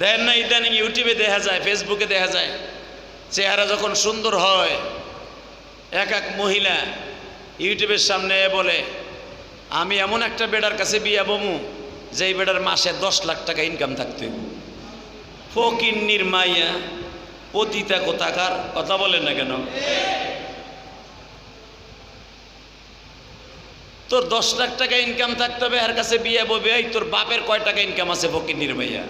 দেখেন না, ইদানিং ইউটিউবে দেখা যায়, ফেসবুকে দেখা যায়, চেহারা যখন সুন্দর হয়, এক এক মহিলা ইউটিউবের সামনে বলে, আমি এমন একটা বেডার কাছে বিয়া বমু, যেই বেডার মাসে দশ লাখ টাকা ইনকাম থাকতে ফকির নির্মাইয়া পতিতা কোথাকার, কথা বলেন না কেন? তোর দশ লাখ টাকা ইনকাম থাকতে হবে, এর কাছে বিয়ে ববে এই তোর বাপের কয় টাকা ইনকাম আছে ফকির নির্মাইয়া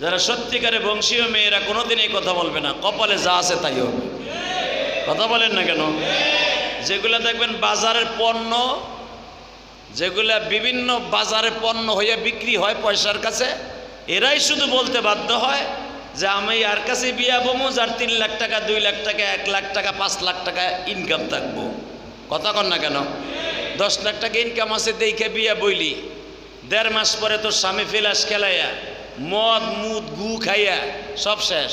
যারা সত্যিকারে বংশীয় মেয়েরা কোনোদিন এই কথা বলবে না। কপালে যা আছে তাই হবে। কথা বলেন না কেন? যেগুলা দেখবেন বাজারের পণ্য, যেগুলা বিভিন্ন বাজারে পণ্য হয়ে বিক্রি হয় পয়সার কাছে, এরাই শুধু বলতে বাধ্য হয় যে আমি আর কাছে বিয়া বমু, যার তিন লাখ টাকা, দুই লাখ টাকা, এক লাখ টাকা, পাঁচ লাখ টাকা ইনকাম থাকব। কথা কন না কেন? দশ লাখ টাকা ইনকাম আছে, দেখে বিয়া বইলি। দেড় মাস পরে তোর স্বামী ফেলাস খেলাইয়া মদ, মুদ, গু খাইয়া সব শেষ।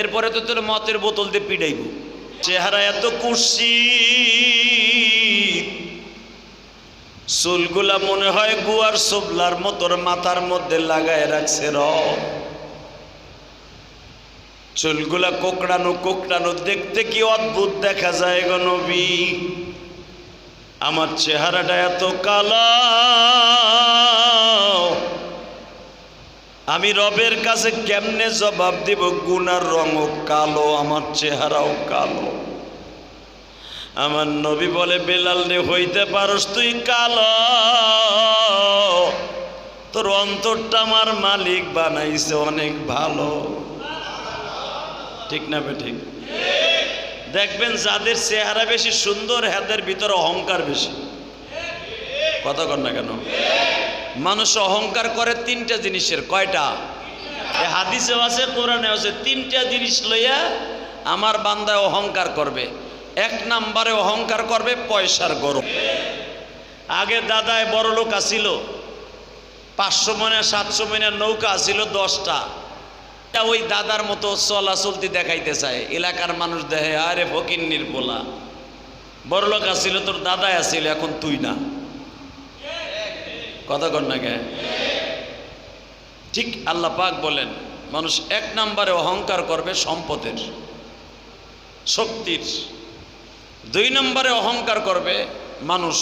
এরপরে তো তোর মতের বোতল দিয়ে পিড়াইব। চেহারা এত কুর্সি চুলগুলা মনে হয় গুয়ার সবলার মতোর মাথার মধ্যে লাগায় রাখছে র চুলগুলা কোকড়ানো কোকড়ানো দেখতে কি অদ্ভুত দেখা যায় গো নবী। আমার চেহারাটা এত কালা। আমি রবের কাছে কেমনে জবাব দিব? গুনার রঙও কালো, আমার চেহারাও কালো। আমার নবী বলে, বেলাল রে, হইতে পারস তুই কালো। তোর অন্তরটা আমার মালিক বানাইছে অনেক ভালো। ঠিক না বে ঠিক? দেখবেন যাদের চেহারা বেশি সুন্দর হাতের ভিতরে অহংকার বেশি। কথা কর না কেন? মানুষ অহংকার করে তিনটা জিনিসের, কয়টা? এ হাদিসেও আছে কোরআনে আছে, তিনটা জিনিস লইয়া আমার বান্দায় অহংকার করবে। এক নাম্বারে অহংকার করবে পয়সার গরম। আগে দাদায় বড় লোক আসিল পাঁচশো মনে সাতশো মনে নৌকা আসিল দশটা। তা ওই দাদার মতো চলা চলতি দেখাইতে চায়, এলাকার মানুষ দেখে, আরে ফকির নির্বোলা বড় লোক আসিল তোর দাদাই আসিল এখন তুই না। কথা না কে ঠিক আল্লাহ পাক বলেন, মানুষ এক নম্বরে অহংকার করবে সম্পদের, শক্তির। দুই নম্বরে অহংকার করবে মানুষ,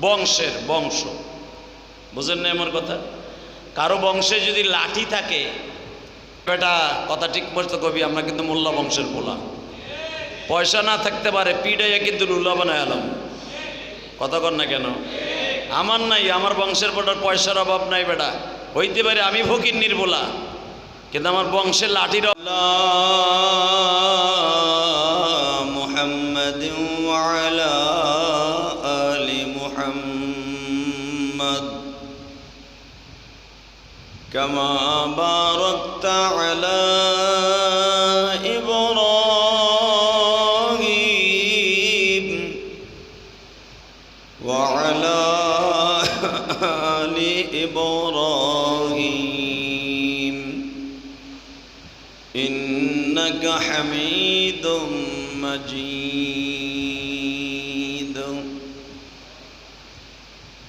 বংশের, বংশ। বুঝেন না আমার কথা? কারও বংশে যদি লাঠি থাকে, বেটা, কথা ঠিক বলতে কবি, আমরা কিন্তু মোল্লা বংশের বলা পয়সা না থাকতে পারে, পিড়াইয়া কিন্তু লুল্লা বানায় আলাম। কথা কর না কেন? আমার নাই, আমার বংশের বোটার পয়সার অভাব নাই বেটা। হইতে পারে আমি ফকির নির্বলা, কিন্তু আমার বংশের লাঠির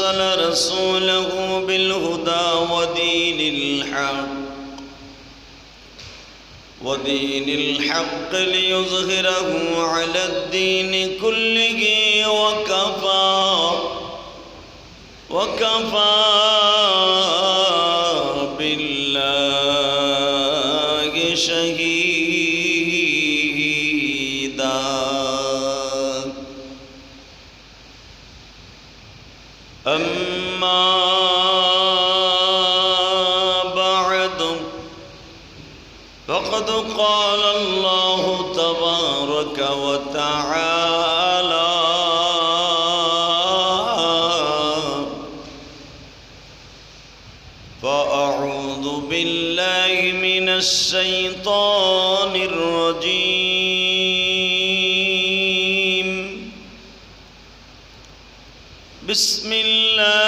أرسل رسوله بالهدى ودين الحق ودين الحق ليظهره على الدين كله وكفى وكفى وتعالى. فأعوذ بالله من الشيطان الرجيم. بسم الله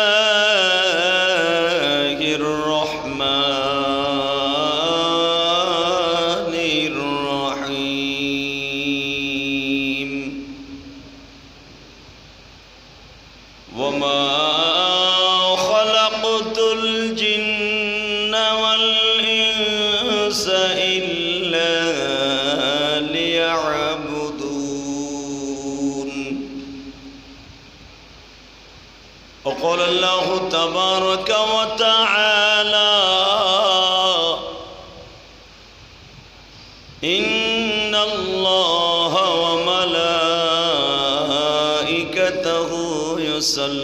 وقال الله تبارك وتعالى إن الله وملائكته يصلون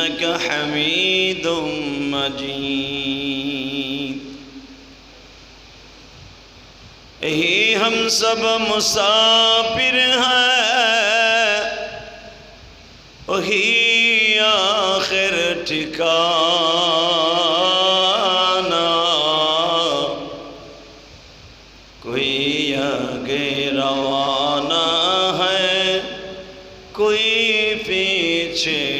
إنك حميد مجید ہی ہم سب مسافر ہیں، وہی آخر ٹھکانا کوئی آگے روانہ ہے، کوئی پیچھے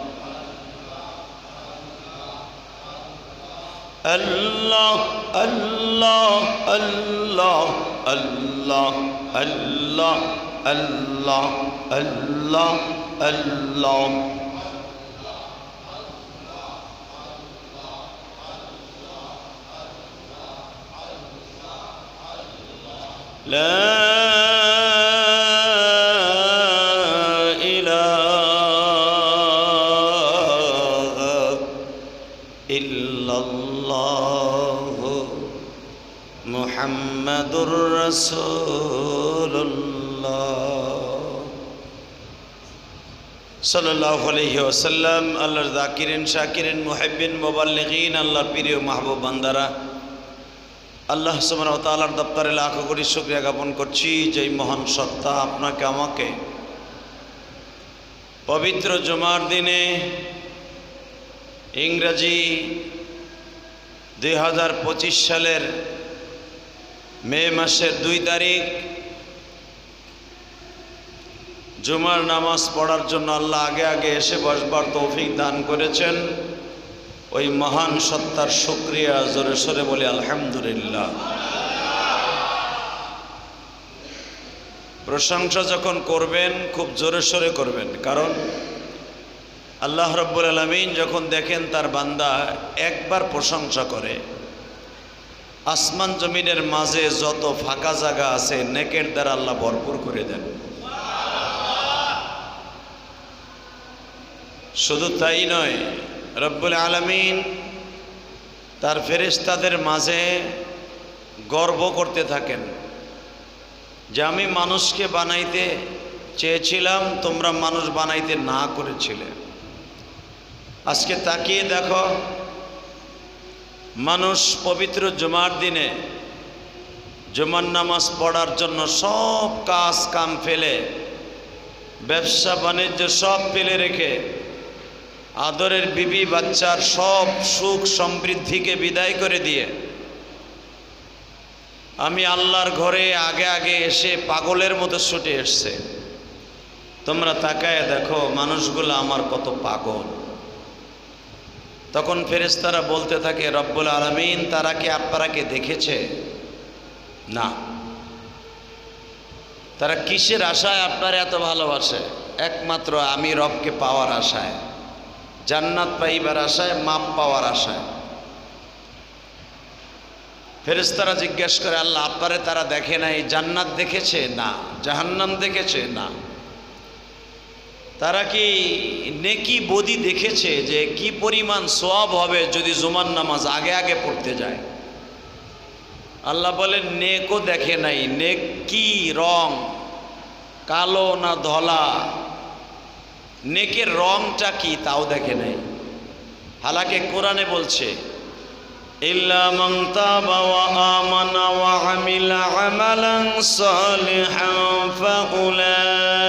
الله الله الله الله الله الله الله الله. لا মুহাম্মাদুর রাসূলুল্লাহ। সাল্লাম আলাইহি ওয়াসাল্লাম, আল্লাহর জাকিরিন, শাকিরিন, মুহিব্বিন, মুবাল্লিগিন, আল্লাহর প্রিয় মাহবুব বান্দারা, আল্লাহ সুবহানাহু দপ্তরে লাখো কোটি শুক্রিয়া জ্ঞাপন করছি যেই মহান সত্তা আপনাকে, আমাকে পবিত্র জমার দিনে ইংরাজি দুই সালের মে মাসের দুই তারিখ। জুমার নামাজ পড়ার জন্য আল্লাহ আগে আগে এসে বসবার তৌফিক দান করেছেন। ওই মহান সত্তার শুক্রিয়া জোরে সরে বলে আলহামদুলিল্লাহ। প্রশংসা যখন করবেন, খুব জোরে সরে করবেন। কারণ আল্লাহ রব্বুল আলমিন যখন দেখেন তার বান্দা একবার প্রশংসা করে আসমান জমিনের মাঝে যত ফাঁকা জায়গা আছে, নেকের দ্বারা আল্লাহ ভরপুর করে দেন। শুধু তাই নয়, রব্বুল আলমিন তার ফেরেশতাদের মাঝে গর্ব করতে থাকেন যে আমি মানুষকে বানাইতে চেয়েছিলাম, তোমরা মানুষ বানাইতে না করেছিলে। আজকে তাকিয়ে দেখো মানুষ পবিত্র জুমার দিনে জুমার নামাজ পড়ার জন্য সব কাজ কাম ফেলে, ব্যবসা বাণিজ্য সব ফেলে রেখে আদরের বিবি বাচ্চার সব সুখ সমৃদ্ধিকে বিদায় করে দিয়ে আমি আল্লাহর ঘরে আগে আগে এসে পাগলের মতো ছুটে এসছে। তোমরা তাকায় দেখো, মানুষগুলো আমার কত পাগল। তখন ফেরেস্তারা বলতে থাকে, রব্বুল আলমিন, তারা কি আপনারাকে দেখেছে? না। তারা কিসের আশায় আপনার এত ভালোবাসে? একমাত্র আমি রবকে পাওয়ার আশায়। জান্নাত পাইবার আশায়, মাপ পাওয়ার আশায়। ফেরেশতারা জিজ্ঞেস করে, আল্লাহ, আপনারে তারা দেখে নাই? জান্নাত দেখেছে? না। জাহান্নাম দেখেছে? না। তারা কি নেকি বদি দেখেছে যে কি পরিমাণ সব হবে যদি জুমার নামাজ আগে আগে পড়তে যায় আল্লাহ বলেন নেকও দেখে নাই নেক কি রং কালো না ধলা নেকের রংটা কি তাও দেখে নাই হালাকে কোরআনে বলছে إلا من تاب وآمن وعمل عملا صالحا فأولئك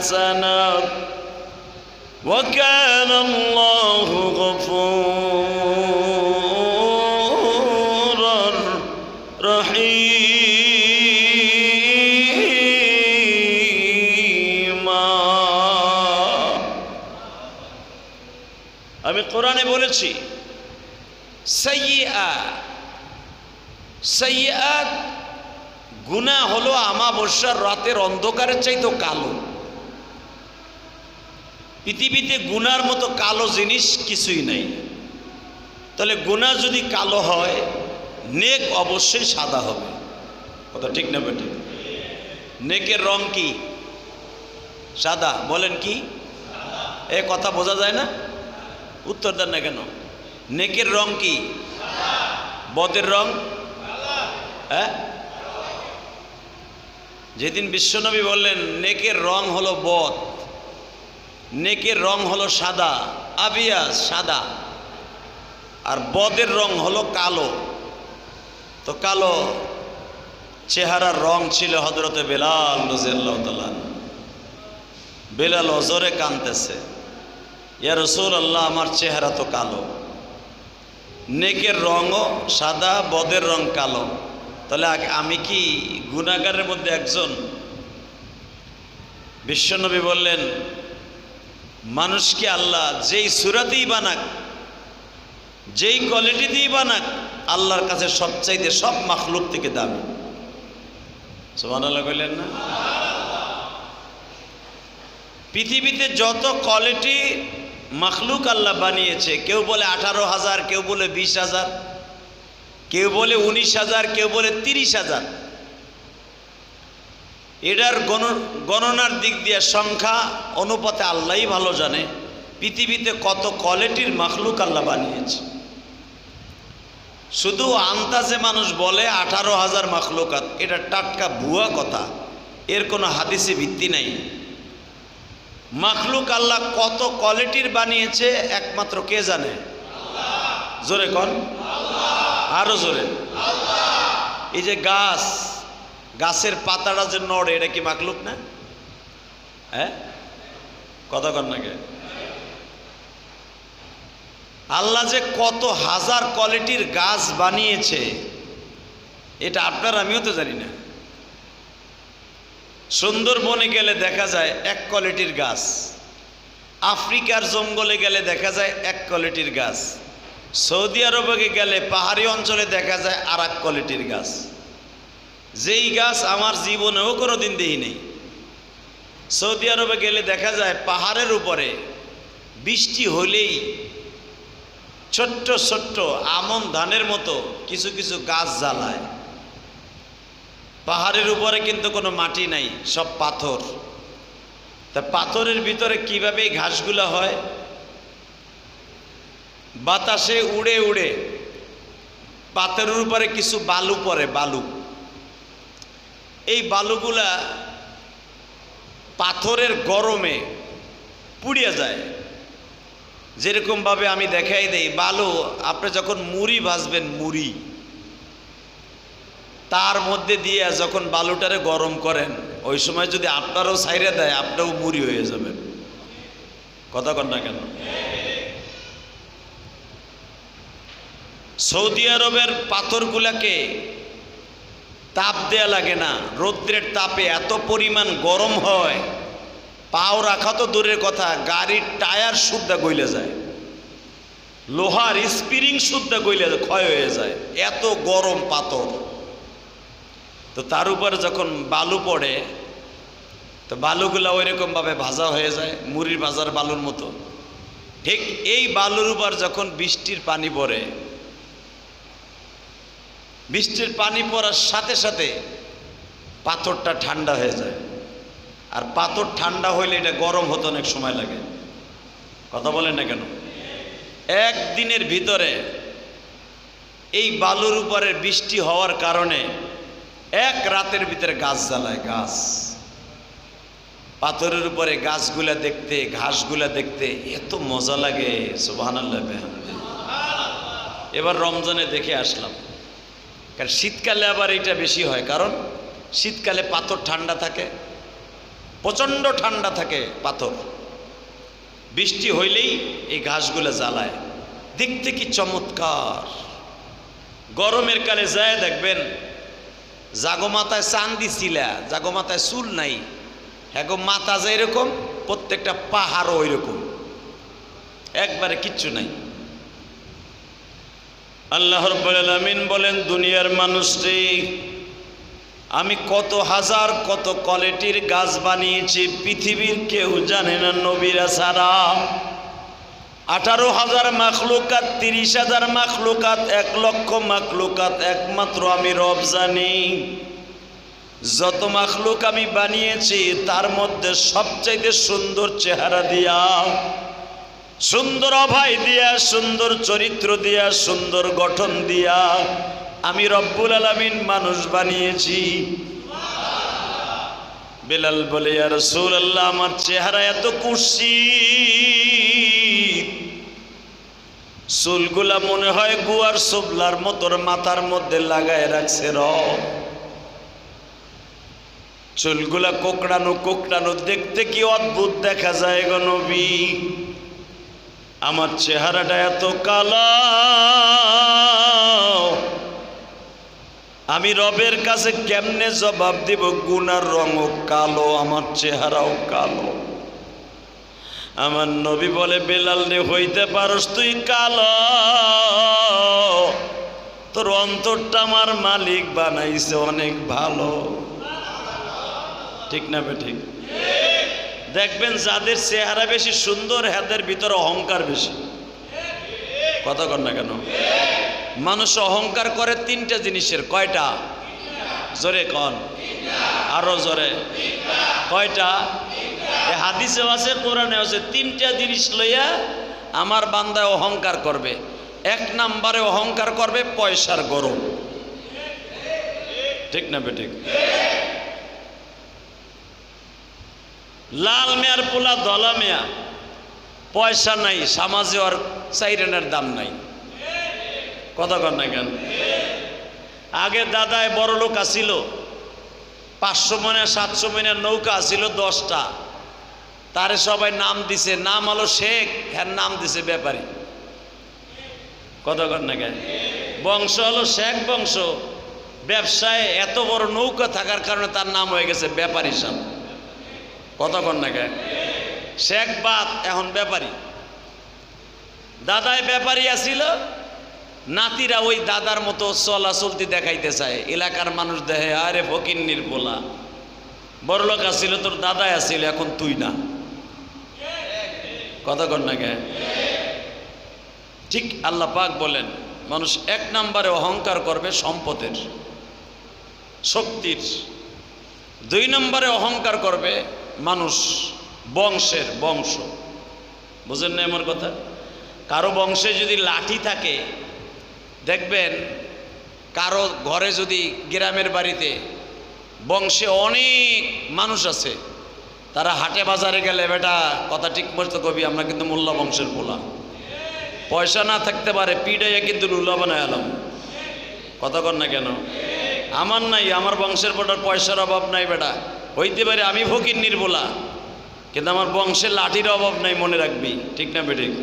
حسنات وكان الله غفورا রহিমা আমি কোরআনে বলেছি সাইয়্যা সাইয়াত গুণা হলো আমাবস্যার রাতের অন্ধকারের চাইতো কালো পৃথিবীতে গুনার মতো কালো জিনিস কিছুই নাই। তাহলে গুণা যদি কালো হয়, নেক অবশ্যই সাদা হবে। কথা ঠিক না বেটে নেকের রং কি? সাদা। বলেন কি? এ কথা বোঝা যায় না? উত্তর দেন না কেন? নেকের রং কি? বদের রং? হ্যাঁ? যেদিন বিশ্বনবী বললেন, নেকের রং হলো বদ। নেকের রং হলো সাদা, আবিয়াস সাদা। আর বদের রং হলো কালো। তো কালো চেহারার রং ছিল হজরতে বেলাল নজিয়াল্লাহ বেলাল অজরে কানতেছে ইয়া রসুল আল্লাহ আমার চেহারা তো কালো। নেকের রঙও সাদা, বদের রং কালো। তাহলে আমি কি গুণাগারের মধ্যে একজন? বিশ্বনবী বললেন মানুষকে আল্লাহ যেই সুরাতেই বানাক, যেই কোয়ালিটিতেই বানাক, আল্লাহর কাছে সবচাইতে সব মাখলুক থেকে দামি। সোমান আল্লাহ কইলেন না? পৃথিবীতে যত কোয়ালিটি মাখলুক আল্লাহ বানিয়েছে, কেউ বলে আঠারো হাজার, কেউ বলে বিশ হাজার, কেউ বলে উনিশ হাজার, কেউ বলে তিরিশ হাজার এটার গণ, গণনার দিক দিয়ে সংখ্যা অনুপাতে আল্লাহই ভালো জানে, পৃথিবীতে কত কোয়ালিটির মাখলুক আল্লাহ বানিয়েছে। শুধু আন্দাজে মানুষ বলে আঠারো হাজার মাখলুকাত, এটা টাটকা ভুয়া কথা, এর কোনো হাদিসে ভিত্তি নাই। মাখলুক আল্লাহ কত কোয়ালিটির বানিয়েছে, একমাত্র কে জানে? জোরে কন। আরও জোরে। এই যে গাছ গাছের পাতাটা যে নড়ে, এটা কি মাখলুক না? হ্যাঁ? কথা কন নাকি আল্লাহ যে কত হাজার কোয়ালিটির গাছ বানিয়েছে, এটা আপনার, আমিও তো জানি না। সুন্দরবনে গেলে দেখা যায় এক কোয়ালিটির গাছ। আফ্রিকার জঙ্গলে গেলে দেখা যায় এক কোয়ালিটির গাছ। সৌদি আরবে গেলে পাহাড়ি অঞ্চলে দেখা যায় আর এক কোয়ালিটির গাছ। যেই গাছ আমার জীবনেও কোনো দিন দেখি নেই সৌদি আরবে গেলে দেখা যায় পাহাড়ের উপরে বৃষ্টি হলেই ছোট্ট ছোট্ট আমন ধানের মতো কিছু কিছু গাছ জ্বালায়। পাহাড়ের উপরে কিন্তু কোনো মাটি নাই, সব পাথর। তা পাথরের ভিতরে কীভাবে ঘাসগুলো হয়? বাতাসে উড়ে উড়ে পাথরের উপরে কিছু বালু পড়ে, বালু। এই বালুগুলা পাথরের গরমে পুড়িয়ে যায়। যেরকমভাবে আমি দেখাই দেই, বালু, আপনি যখন মুড়ি ভাজবেন, মুড়ি, তার মধ্যে দিয়ে যখন বালুটারে গরম করেন, ওই সময় যদি আপনারও সাইরে দেয়, আপনিও মুড়ি হয়ে যাবেন। কথা কন না কেন? সৌদি আরবের পাথরগুলাকে তাপ দেয়া লাগে না। রৌদ্রের তাপে এত পরিমাণ গরম হয়। পাও রাখা তো দূরের কথা, গাড়ির টায়ার শুদ্ধা গইলে যায়। লোহার স্প্রিং শুদ্ধা গইলে ক্ষয় হয়ে যায়। এত গরম পাথর। তো তার উপরে যখন বালু পড়ে, তো বালুগুলা ওই রকমভাবে ভাজা হয়ে যায়, মুড়ির ভাজার বালুর মতো। ঠিক এই বালুর উপর যখন বৃষ্টির পানি পড়ে বৃষ্টির পানি পড়ার সাথে সাথে পাথরটা ঠান্ডা হয়ে যায়। আর পাথর ঠান্ডা হইলে এটা গরম হতে অনেক সময় লাগে। কথা বলেন না কেন? একদিনের ভিতরে এই বালুর উপরে বৃষ্টি হওয়ার কারণে এক রাতের ভিতরে গাছ জ্বালায়, গাছ। পাথরের উপরে গাছগুলা দেখতে, ঘাসগুলা দেখতে এত মজা লাগে সুবাহান এবার রমজানে দেখে আসলাম। কারণ শীতকালে আবার এটা বেশি হয়। কারণ শীতকালে পাথর ঠান্ডা থাকে, প্রচণ্ড ঠান্ডা থাকে পাথর। বৃষ্টি হইলেই এই ঘাসগুলো জ্বালায়। দেখতে কি চমৎকার। গরমের কালে যায় দেখবেন, জাগো মাথায় চান্দি ছিলা জাগো মাথায় চুল নাই। হ্যাঁ মাথা যে এরকম, প্রত্যেকটা পাহাড়ও ওই রকম একবারে কিচ্ছু নাই। আল্লাহ আলামিন বলেন, দুনিয়ার মানুষটি আমি কত হাজার, কত কোয়ালিটির গাছ বানিয়েছি, পৃথিবীর কেউ জানে না নবীরা ছাড়া। আঠারো হাজার মাখলুকাত, তিরিশ হাজার মাখলুকাত, এক লক্ষ মাখলুকাত, একমাত্র আমি রব জানি। যত মাখলুক আমি বানিয়েছি, তার মধ্যে সবচাইতে সুন্দর চেহারা দিয়া সুন্দর অভয় দিয়া, সুন্দর চরিত্র দিয়া, সুন্দর গঠন দিয়া আমি রব্বুল আলামিন মানুষ বানিয়েছি। বেলাল বলে আর রসুল আল্লাহ আমার চেহারা এত কুর্সি। চুলগুলা মনে হয় গুয়ার সবলার মতোর মাথার মধ্যে লাগায় রাখছে র চুলগুলা কোকড়ানো কোকড়ানো, দেখতে কি অদ্ভুত দেখা যায় গো নবী। আমার চেহারাটা এত কালা। আমি রবের কাছে কেমনে জবাব দিব? গুনার রঙও কালো, আমার চেহারাও কালো। আমার নবী বলে, বেলাল রে, হইতে পারস তুই কালো। তোর অন্তরটা আমার মালিক বানাইছে, অনেক ভালো। ঠিক না বে ঠিক দেখবেন যাদের চেহারা বেশি সুন্দর হাতের ভিতরে অহংকার বেশি। কথা কর না কেন? মানুষ অহংকার করে তিনটা জিনিসের, কয়টা? জোরে কন। আরও জোরে। কয়টা? হাদিসেও আছে কোরআনে আছে, তিনটা জিনিস লইয়া আমার বান্দায় অহংকার করবে। এক নাম্বারে অহংকার করবে পয়সার গরম। ঠিক না বে ঠিক লাল মেয়ার, পোলা দলা মেয়া। পয়সা নাই, সমাজে ওর চাইরেনের দাম নাই। কথা না কেন? আগে দাদায় বড় লোক আসিল পাঁচশো মনে সাতশো মনে নৌকা আসিল দশটা। তারে সবাই নাম দিছে, নাম হলো শেখ হ্যাঁ নাম দিছে ব্যাপারী। কথা না কেন? বংশ হলো শেখ বংশ। ব্যবসায় এত বড় নৌকা থাকার কারণে তার নাম হয়ে গেছে ব্যাপারী সাহেব। কতক্ষণ না কে শেখ বাদ এখন ব্যাপারী। দাদায় ব্যাপারী আসিল নাতিরা ওই দাদার মতো চলা চলতি দেখাইতে চায়। এলাকার মানুষ দেখে, আরে ফকির নির্বোলা বড়লোক আসিল তোর দাদাই আসিল এখন তুই না। কতক্ষণ না কে ঠিক আল্লাহ পাক বলেন, মানুষ এক নম্বরে অহংকার করবে সম্পদের, শক্তির। দুই নম্বরে অহংকার করবে মানুষ বংশের বংশ। বুঝেন না আমার কথা? কারও বংশে যদি লাঠি থাকে, দেখবেন কারও ঘরে যদি গ্রামের বাড়িতে বংশে অনেক মানুষ আছে, তারা হাটে বাজারে গেলে, বেটা, কথা ঠিক মতো কবি, আমরা কিন্তু মোল্লা বংশের পোলা। পয়সা না থাকতে পারে, পিড়াইয়া কিন্তু লুলা বানায় এলাম কথা কর না কেন? আমার নাই, আমার বংশের পটার পয়সার অভাব নাই, বেটা। হইতে পারে আমি ফকির নির্বলা, কিন্তু আমার বংশের লাঠির অভাব নাই, মনে রাখবি। ঠিক না বেঠিক?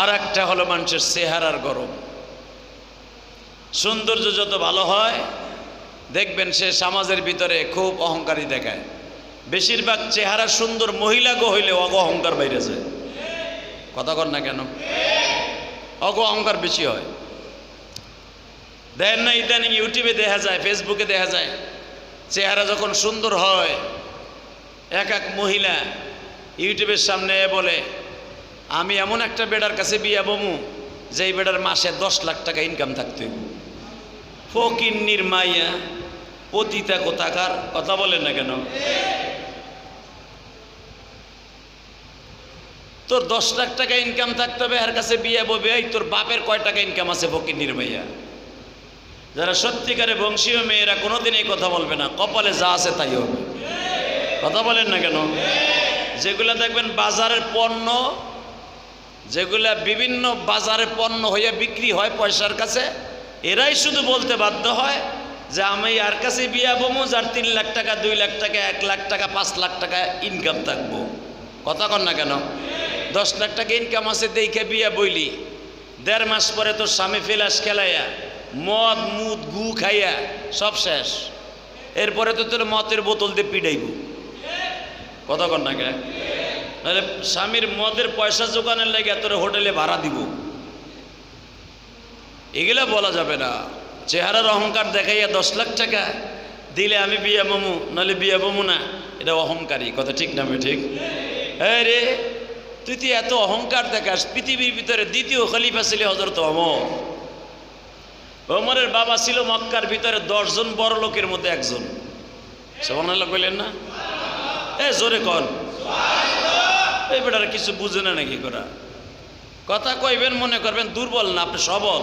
আর একটা হলো মানুষের চেহারার গরম। সৌন্দর্য যত ভালো হয়, দেখবেন সে সমাজের ভিতরে খুব অহংকারী দেখায়। বেশিরভাগ চেহারা সুন্দর মহিলাকে হইলে অগ অহংকার যায়। কথা কর না কেন? অগ অহংকার বেশি হয়। দেখেন না ইদানিং ইউটিউবে দেখা যায়, ফেসবুকে দেখা যায় চেহারা যখন সুন্দর হয়, এক এক মহিলা ইউটিউবের সামনে বলে, আমি এমন একটা বেডার কাছে বিয়া বমু, যেই বেডার মাসে দশ লাখ টাকা ইনকাম থাকতে ফকির নির্মাইয়া পতিতা কোথাকার কথা বলেন না কেন? তোর দশ লাখ টাকা ইনকাম থাকতে হবে, এর কাছে বিয়ে ববে তোর বাপের কয় টাকা ইনকাম আছে ফকির নির্মাইয়া? যারা সত্যিকারে বংশীয় মেয়েরা কোনোদিন এই কথা বলবে না, কপালে যা আছে তাই হবে। কথা বলেন না কেন? যেগুলা দেখবেন বাজারের পণ্য, যেগুলা বিভিন্ন বাজারে পণ্য হয়ে বিক্রি হয় পয়সার কাছে, এরাই শুধু বলতে বাধ্য হয় যে আমি আর কাছে বিয়া বমু, যার তিন লাখ টাকা, দুই লাখ টাকা, এক লাখ টাকা, পাঁচ লাখ টাকা ইনকাম থাকব। কথা কর না কেন? দশ লাখ টাকা ইনকাম আছে, দেখে বিয়া বইলি। দেড় মাস পরে তোর স্বামী ফেলাস খেলাইয়া মদ, মুদ, গু খাইয়া সব শেষ। এরপরে তো তোর মতের বোতল দিয়ে পিডাইব কথা কর না কে? নাহলে স্বামীর মদের পয়সা জোগানের লাগে তোর হোটেলে ভাড়া দিব। এগুলা বলা যাবে না। চেহারার অহংকার দেখাইয়া দশ লাখ টাকা দিলে আমি বিয়া বমু নাহলে বিয়া বমু না। এটা অহংকারী, কথা ঠিক না ঠিক? হ্যাঁ রে, তুই তুই এত অহংকার দেখাস, পৃথিবীর ভিতরে দ্বিতীয় খলিফা ছিল হজরত অমর। ওমরের বাবা ছিল মক্কার ভিতরে দশজন বড় লোকের মধ্যে একজন। সোমানাল্লাহ কইলেন না? এ, জোরে কন। এই বেটার কিছু বুঝে না নাকি করা? কথা কইবেন, মনে করবেন দুর্বল না, আপনি সবল।